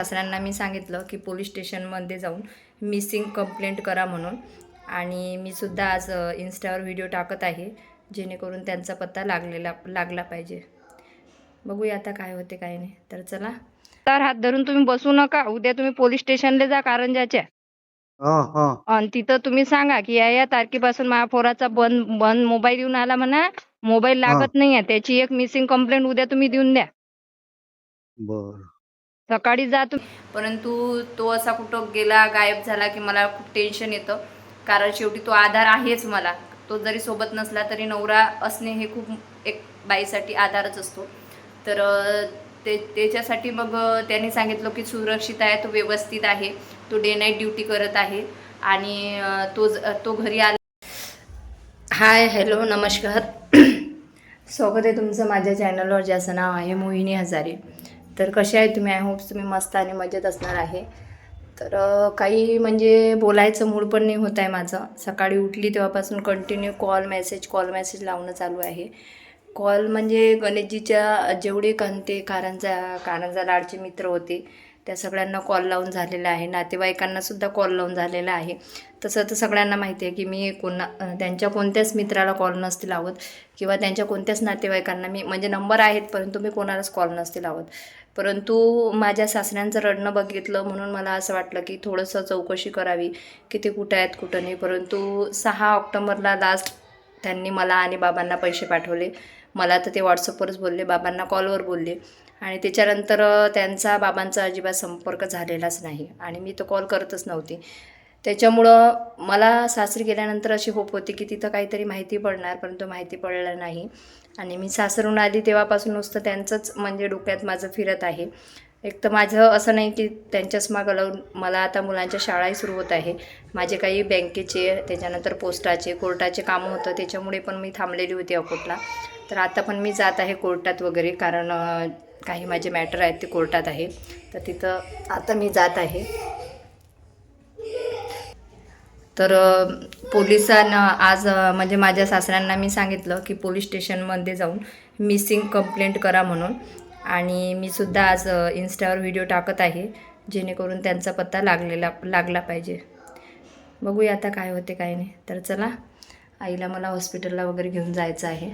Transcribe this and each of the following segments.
सासऱ्यांना मी सांगितलं की पोलीस स्टेशनमध्ये जाऊन मिसिंग कंप्लेंट करा म्हणून. आणि मी सुद्धा आज इन्स्टावर व्हिडिओ टाकत आहे जेणेकरून त्यांचा पत्ता लागलेला लागला पाहिजे. बघूया आता काय होते काय नाही. तर चला. तर हात धरून तुम्ही बसू नका. उद्या तुम्ही पोलीस स्टेशनला जा कारंजाच्या. हा हा. आणि तिथं तुम्ही सांगा की या या तारखेपासून माझ्या पोराचा बंद बंद मोबाईल येऊन आला म्हणा. मोबाईल लागत नाहीये. त्याची एक मिसिंग कंप्लेंट उद्या तुम्ही देऊन द्या. बर. सकाळी जा तुम्ही परंतु तो असा कुठं गेला गायब झाला की मला खूप टेन्शन येतं. कारण शेवटी तो आधार आहेच मला. तो जरी सोबत नसला तरी नवरा असणे हे खूप एक बाईसाठी आधारच असतो. तर ते त्याच्यासाठी मग त्याने सांगितलं की सुरक्षित आहे तो व्यवस्थित आहे तो डे नाईट ड्युटी करत आहे. आणि तो ज- तो घरी आला. हाय हॅलो नमस्कार. स्वागत आहे तुमचं माझ्या चॅनलवर ज्याचं नाव आहे मोहिनी हजारे. तर कसे आहे तुम्ही? आय होप्स तुम्ही मस्त आणि मजेत असणार आहे. तर काही म्हणजे बोलायचं मूड पण नाही होत आहे माझं. सकाळी उठली तेव्हापासून continue call message call message लावणं चालू आहे. कॉल म्हणजे गणेशजीच्या जेवढे कांते कारंजा कारंजा लाडचे मित्र होते त्या सगळ्यांना कॉल लावून झालेला आहे. नातेवाईकांनासुद्धा कॉल लावून झालेला आहे. तसं तर सगळ्यांना माहिती आहे की मी कोणा त्यांच्या कोणत्याच मित्राला कॉल नसते लावत किंवा त्यांच्या कोणत्याच नातेवाईकांना मी म्हणजे नंबर आहेत परंतु मी कोणालाच कॉल नसते लावत. परंतु माझ्या सासऱ्यांचं रडणं बघितलं म्हणून मला असं वाटलं की थोडंसं चौकशी करावी की ते कुठं आहेत कुठं नाही. परंतु सहा ऑक्टोबरला लास्ट त्यांनी मला आणि बाबांना पैसे पाठवले. मला तर ते व्हॉट्सअपवरच बोलले बाबांना कॉलवर बोलले. आणि त्याच्यानंतर त्यांचा बाबांचा अजिबात संपर्क झालेलाच नाही आणि मी तर कॉल करतच नव्हती. त्याच्यामुळं मला सासरी गेल्यानंतर अशी होप होती की तिथं काहीतरी माहिती पडणार परंतु माहिती पडलं नाही. आणि मी सासरून आली तेव्हापासून नुसतं त्यांचंच म्हणजे डोक्यात माझं फिरत आहे. एक तर माझं असं नाही की त्यांच्याच मागं लावून मला आता मुलांच्या शाळाही सुरू होत आहे. माझे काही बँकेचे त्याच्यानंतर पोस्टाचे कोर्टाचे कामं होतं त्याच्यामुळे पण मी थांबलेली होती अकोटला. तर आता पण मी जात आहे कोर्टात वगैरे कारण काही माझे मॅटर आहेत ते कोर्टात आहे. तर तिथं आता मी जात आहे. तर पोलिसांना आज म्हणजे माझ्या सासऱ्यांना मी सांगितलं की पोलीस स्टेशनमध्ये जाऊन मिसिंग कंप्लेंट करा म्हणून. आणि मी सुद्धा आज इन्स्टावर व्हिडिओ टाकत आहे जेणेकरून त्यांचा पत्ता लागलेला लागला पाहिजे. बघूया आता काय होते काय नाही. तर चला आईला मला हॉस्पिटलला वगैरे घेऊन जायचं आहे.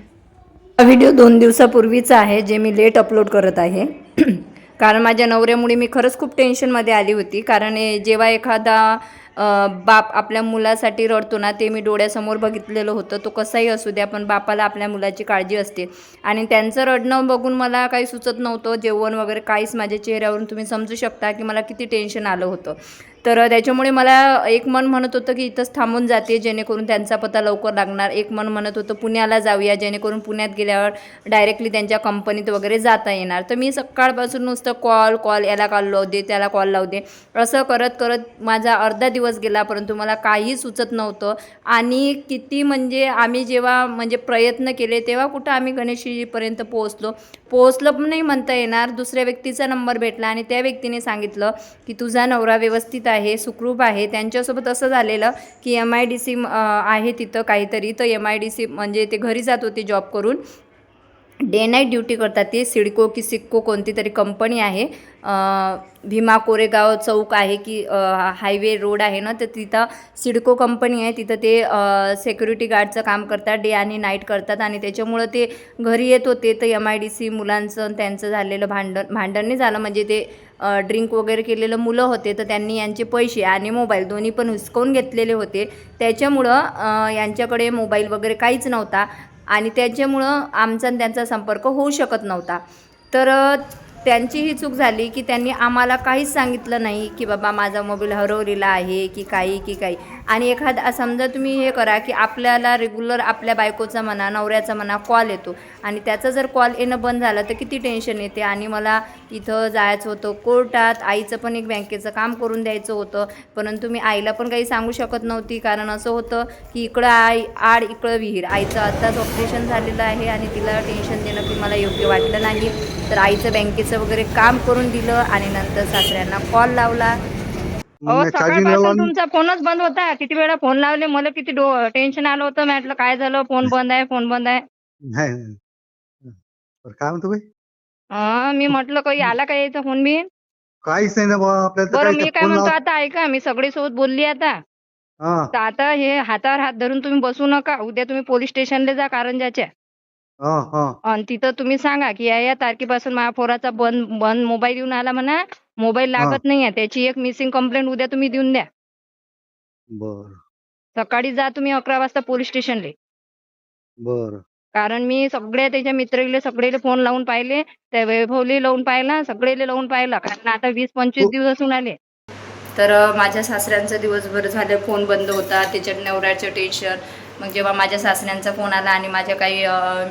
हा व्हिडिओ दोन दिवसापूर्वीचा आहे जे मी लेट अपलोड करत आहे. कारण माझ्या नवऱ्यामुळे मी खरंच खूप टेन्शनमध्ये आली होती. कारण जेव्हा एखादा बाप आपल्या मुलासाठी रडतो ना ते मी डोळ्यासमोर बघितलेलं होतं. तो कसाही असू द्या पण बापाला आपल्या मुलाची काळजी असते. आणि त्यांचं रडणं बघून मला काही सुचत नव्हतं. जेवण वगैरे काहीच माझ्या चेहऱ्यावरून तुम्ही समजू शकता की मला किती टेन्शन आलं होतं. तर त्याच्यामुळे मला एक मन म्हणत होतं की इथंच थांबून जाते जेणेकरून त्यांचा पत्ता लवकर लागणार. एक मन म्हणत होतं पुण्याला जाऊया जेणेकरून पुण्यात गेल्यावर डायरेक्टली त्यांच्या कंपनीत वगैरे जाता येणार. तर मी सकाळपासून नुसतं कॉल कॉल याला कॉल लावू दे त्याला कॉल लावू दे. असं करत करत माझा अर्धा दिवस गेला परंतु मला काही सुचत नव्हतं. आणि किती म्हणजे आम्ही जेव्हा म्हणजे प्रयत्न केले तेव्हा कुठं आम्ही गणेशजीपर्यंत पोहोचलो. पोहोचलं पण नाही म्हणता येणार. दुसऱ्या व्यक्तीचा नंबर भेटला आणि त्या व्यक्तीने सांगितलं की तुझा नवरा व्यवस्थित आहे. आहे सुखरूप आहे. त्यांच्यासोबत असं झालेलं की एम आय डी सी आहे तिथं काहीतरी. तर एम आय डी सी म्हणजे ते घरी जात होते जॉब करून. डे नाईट ड्युटी करतात ते. सिडको की सिक्को कोणती तरी कंपनी आहे. भीमा कोरेगाव चौक आहे की हायवे रोड आहे ना तर तिथं सिडको कंपनी आहे. तिथं ते सेक्युरिटी गार्डचं काम करतात डे आणि नाईट करतात आणि त्याच्यामुळं ते घरी येत होते. तर एम आय डी सी मुलांचं त्यांचं झालेलं भांडण भांडण नाही झालं. म्हणजे ते ड्रिंक वगैरे केलेलं मुलं होते तर त्यांनी यांचे पैसे आणि मोबाईल दोन्ही पण हुसकावून घेतलेले होते. त्याच्यामुळं यांच्याकडे मोबाईल वगैरे काहीच नव्हता. आणि त्याच्यामुळं आमचा आणि त्यांचा संपर्क होऊ शकत नव्हता. तर त्यांचीही त्यांची ही चूक झाली की त्यांनी आम्हाला काहीच सांगितलं नाही की बाबा माझा मोबाईल हरवलेला आहे की काही की काही. आणि एखादा समजा तुम्ही हे करा की आपल्याला रेग्युलर आपल्या बायकोचा म्हणा नवऱ्याचा म्हणा कॉल येतो. आणि त्याचा जर कॉल येणं बंद झालं तर किती टेन्शन येते. आणि मला इथं जायचं होतं कोर्टात आईचं पण एक बँकेचं काम करून द्यायचं होतं. परंतु मी आईला पण काही सांगू शकत नव्हती. कारण असं होतं की इकडं आई आड इकडं विहीर. आईचं आत्ताच ऑपरेशन झालेलं आहे आणि तिला टेन्शन देणं की मला योग्य वाटलं नाही. तर आईचं बँकेचं वगैरे काम करून दिलं आणि नंतर सासऱ्यांना कॉल लावला. अहो सकाळपासून तुमचा फोनच बंद होता. किती वेळा फोन लावले? मला किती डो टेन्शन आलं होतं. म्हटलं काय झालं? फोन बंद आहे फोन बंद आहे. काय म्हणतो बाई? अं, मी म्हटलं काही आला का यायचा फोन बी काहीच नाही ना बरं मी ते काय फोन म्हणतो आता ऐका मी सगळे सोबत बोलली आता. हा. तर आता हे हातावर हात धरून तुम्ही बसू नका. उद्या तुम्ही पोलीस स्टेशनला जा कारंजाच्या. हा हा. आणि तिथं तुम्ही सांगा की या या तारखेपासून माझ्या पोराचा बंद बंद मोबाईल येऊन आला म्हणा. मोबाईल हा. लागत नाहीये. त्याची एक मिसिंग कंप्लेंट उद्या तुम्ही देऊन द्या. बर. सकाळी जा तुम्ही अकरा वाजता पोलीस स्टेशनला बर. कारण मी सगळ्या त्याच्या मित्राले सगळेले फोन लावून पाहिले. त्या वैभवले लावून पाहिला सगळेले लावून पाहिला. कारण आता वीस पंचवीस हो. दिवस होऊन आले. तर अ, माझ्या सासऱ्यांचा दिवसभर झालं फोन बंद होता. त्याच्यात नवऱ्याचं टेन्शन मग जेव्हा माझ्या सासऱ्यांचा फोन आला आणि माझ्या काही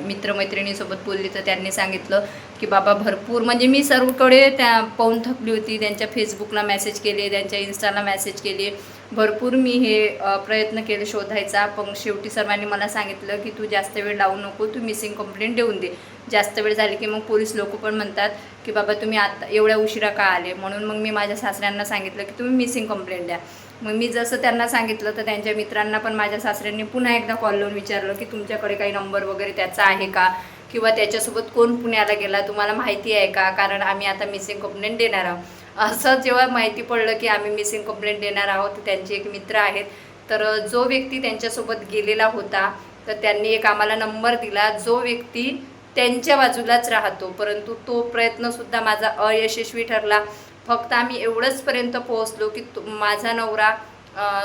मित्रमैत्रिणीसोबत बोलली तर त्यांनी सांगितलं की बाबा भरपूर. म्हणजे मी सर्वकडे त्या पाहून थकली होती. त्यांच्या फेसबुकला मेसेज केले त्यांच्या इन्स्टाला मेसेज केले. भरपूर मी हे प्रयत्न केले शोधायचा. पण शेवटी सर्वांनी मला सांगितलं की तू जास्त वेळ लावू नको तू मिसिंग कंप्लेंट देऊन दे. जास्त वेळ झाली की मग पोलीस लोक पण म्हणतात की बाबा तुम्ही आता एवढ्या उशिरा का आले? म्हणून मग मी माझ्या सासऱ्यांना सांगितलं की तुम्ही मिसिंग कंप्लेंट द्या. मग मी जसं त्यांना सांगितलं तर त्यांच्या मित्रांना पण माझ्या सासऱ्यांनी पुन्हा एकदा कॉल लावून विचारलं की तुमच्याकडे काही नंबर वगैरे त्याचा आहे का? किंवा त्याच्यासोबत कोण पुण्याला गेला? तुम्हाला माहिती आहे का? कारण आम्ही आता मिसिंग कंप्लेंट देणार आहोत. असं जेव्हा माहिती पडलं की आम्ही मिसिंग कंप्लेंट देणार आहोत तर त्यांचे एक मित्र आहेत. तर जो व्यक्ती त्यांच्यासोबत गेलेला होता तर त्यांनी एक आम्हाला नंबर दिला. जो व्यक्ती त्यांच्या बाजूलाच राहतो परंतु तो प्रयत्नसुद्धा माझा अयशस्वी ठरला. फक्त आम्ही एवढंच पर्यंत पोहोचलो की तो माझा नवरा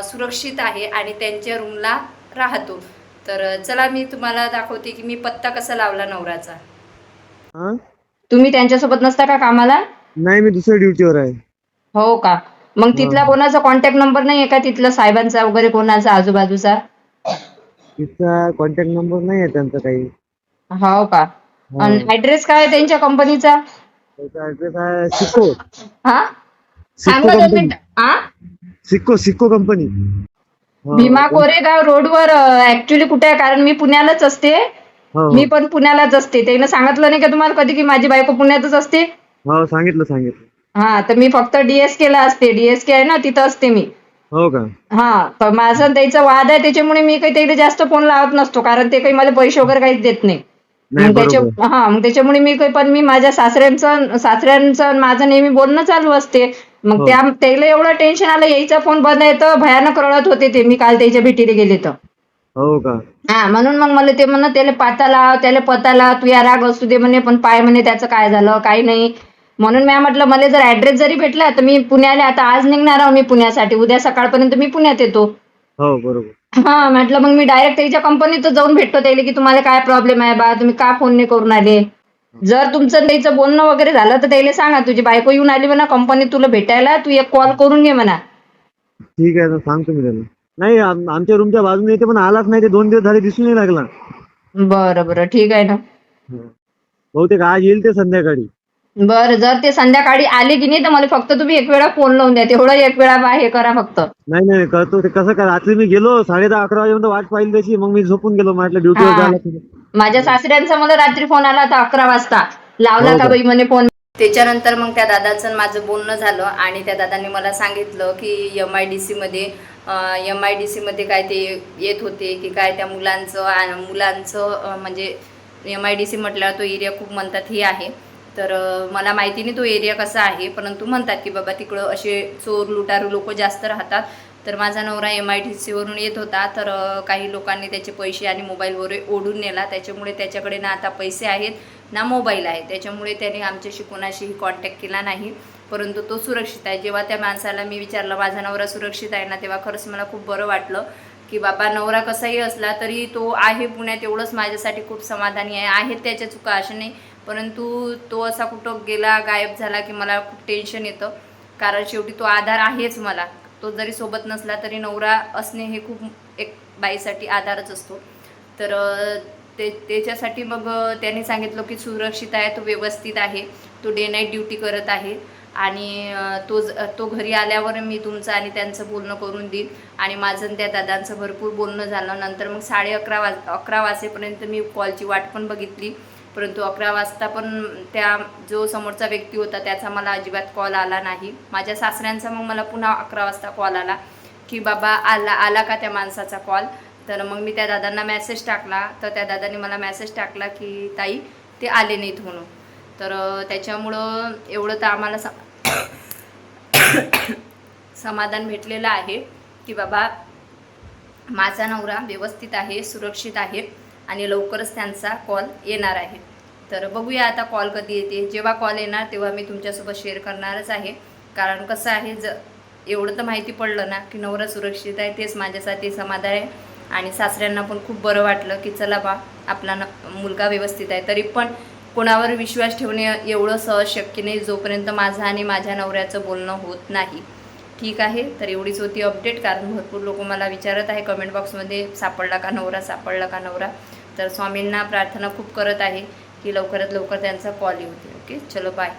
सुरक्षित आहे आणि त्यांच्या रूमला राहतो. तर चला मी तुम्हाला दाखवते की मी पत्ता कसा लावला नवराचा हा? तुम्ही त्यांच्यासोबत नसता का कामाला? नाही मी दुसऱ्या ड्युटीवर आहे. हो का? मग तिथला कोणाचा कॉन्टॅक्ट नंबर नाही आहे का? तिथला साहेबांचा वगैरे कोणाचा आजूबाजूचा? तिचा कॉन्टॅक्ट नंबर नाही आहे त्यांचा काही. हो का? आणि ऍड्रेस काय आहे त्यांच्या कंपनीचा त्याचा ऍड्रेस आहे सिक्को हा? सिक्को दोन मिनिट. हा? सिक्को सिक्को कंपनी हा, भीमा कोरेगाव रोडवर ऍक्च्युली कुठे आहे? कारण मी पुण्यालाच असते. हो मी पण पुण्यालाच असते. त्यानं सांगितलं नाही का तुम्हाला कधी की माझी बायको पुण्यातच असते? हो सांगितलं सांगितलं. हा तर मी फक्त डीएसके ला असते. डीएसके आहे ना तिथं असते मी. हो का? हा तर माझा त्याचा वाद आहे. त्याच्यामुळे मी काही त्याला जास्त फोन लावत नसतो. कारण ते काही मला पैसे वगैरे काहीच देत नाही. मग त्याच्या हा मग त्याच्यामुळे मी काही पण मी माझ्या सासऱ्यांचं सासऱ्यांचं माझं नेहमी बोलणं चालू असते. मग हो. त्या त्याला एवढं टेन्शन आलं यायचा फोन बंद आहे तर भयानक रडत होते ते. मी काल त्याच्या भेटीला गेले तर. हो का? हा म्हणून मग मला ते म्हणत त्याला पाता लाव त्याला पता लाव तू या राग असू दे म्हणे पण पाय म्हणे त्याचं काय झालं काही नाही. म्हणून मी म्हटलं मला जर ऍड्रेस जरी भेटला तर मी पुण्याला आता आज निघणार आहो मी पुण्यासाठी. उद्या सकाळपर्यंत मी पुण्यात येतो. हो बरोबर. हा म्हटलं मग मी डायरेक्ट त्याच्या कंपनीत जाऊन भेटतो त्याला की तुम्हाला काय प्रॉब्लेम आहे बा तुम्ही का फोन नाही करून आले? जर तुमचं त्याचं बोलणं वगैरे झालं तर त्याला सांगा तुझी बायको येऊन आली म्हणा कंपनीत तुला भेटायला तू एक कॉल करून घे म्हणा. ठीक आहे ना सांगतो मी त्याला नाही आम- आमच्या रूमच्या बाजूने येते पण आलाच नाही ते दोन दिवस झाले दिसून नाही लागला. बरं बरं ठीक आहे ना. बहुतेक आज येईल ते संध्याकाळी. बरं जर ते संध्याकाळी आले की नाही तर मला फक्त तुम्ही एक वेळा फोन लावून द्या तेवढं एक वेळा बा हे करा फक्त नाही नाही करतो ते कसं काय रात्री मी गेलो साडे दहा अकरा वाजेपर्यंत वाट पाहिली त्याची मग मी झोपून गेलो म्हटलं ड्युटीवर हा. जायला. माझ्या सासऱ्यांचा मला रात्री फोन आला होता अकरा वाजता लावला हो का का? बाई म्हणे फोन त्याच्यानंतर मग त्या दादाचं आणि माझं बोलणं झालं आणि त्या दादांनी मला सांगितलं की एम आय डी सीमध्ये एम आय डी सीमध्ये काय ते येत होते की काय त्या मुलांचं आ- मुलांचं अं, म्हणजे एम आय डी सी म्हटल्यावर तो एरिया खूप म्हणतात हे आहे तर मला माहिती नाही तो एरिया कसा आहे परंतु म्हणतात की बाबा तिकडं असे चोर लुटारू लोक जास्त राहतात. तर माझा नवरा एम आय टी सीवरून येत होता तर काही लोकांनी त्याचे पैसे आणि मोबाईल वगैरे ओढून नेला. त्याच्यामुळे त्याच्याकडे ना आता पैसे आहेत ना मोबाईल आहे. त्याच्यामुळे त्याने आमच्याशी कोणाशीही कॉन्टॅक्ट केला नाही. परंतु तो सुरक्षित आहे. जेव्हा त्या माणसाला मी विचारलं माझा नवरा सुरक्षित आहे ना? तेव्हा खरंच मला खूप बरं वाटलं की बाबा नवरा कसाही असला तरी तो आहे पुण्यात एवढंच माझ्यासाठी खूप समाधानी आहे. आहेत त्याच्या चुका अशा नाही. परंतु तो असा कुठं गेला गायब झाला की मला खूप टेन्शन येतं. कारण शेवटी तो आधार आहेच मला. तो जरी सोबत नसला तरी नवरा असणे हे खूप एक बाईसाठी आधारच असतो. तर ते त्याच्यासाठी मग त्याने सांगितलं की सुरक्षित आहे तो व्यवस्थित आहे. तो डे नाईट ड्युटी करत आहे. आणि तो ज- तो घरी आल्यावर मी तुमचं आणि त्यांचं बोलणं करून देईन. आणि माझं आणि त्या दादांचं भरपूर बोलणं झालं. नंतर मग साडे अकरा वाज अकरा वाजेपर्यंत मी कॉलची वाट पण बघितली. परंतु अकरा वाजता पण त्या जो समोरचा व्यक्ती होता त्याचा मला अजिबात कॉल आला नाही. माझ्या सासऱ्यांचा मग मला पुन्हा अकरा वाजता कॉल आला की बाबा आला आला का त्या माणसाचा कॉल तर मग मी त्या दादांना मेसेज टाकला. तर त्या दादांनी मला मेसेज टाकला की ताई ते आले नाहीत म्हणून. तर त्याच्यामुळं एवढं तर आम्हाला समाधान भेटलेलं आहे की बाबा माझा नवरा व्यवस्थित आहे सुरक्षित आहे. आणि लवकरच त्यांचा कॉल येणार आहे. तर बघूया आता कॉल कधी येते. जेव्हा कॉल येणार तेव्हा मी तुमच्यासोबत शेअर करणारच आहे. कारण कसं आहे ज एवढं तर माहिती पडलं ना की नवरा सुरक्षित आहे तेच माझ्यासाठी समाधान आहे. आणि सासऱ्यांना पण खूप बरं वाटलं की चला बा आपला न मुलगा व्यवस्थित आहे. तरी पण कोणावर विश्वास ठेवणे एवढं सहज शक्य नाही. जोपर्यंत माझं आणि माझ्या नवऱ्याचं बोलणं होत नाही. ठीक आहे? तर एवढीच होती अपडेट कारण भरपूर लोक मला विचारत आहे. कमेंट बॉक्समध्ये सापडला का नवरा सापडला का नवरा? तर स्वामींना प्रार्थना खूप करत आहे की लवकरात लवकर त्यांचा कॉल येऊ दे. ओके चलो बाय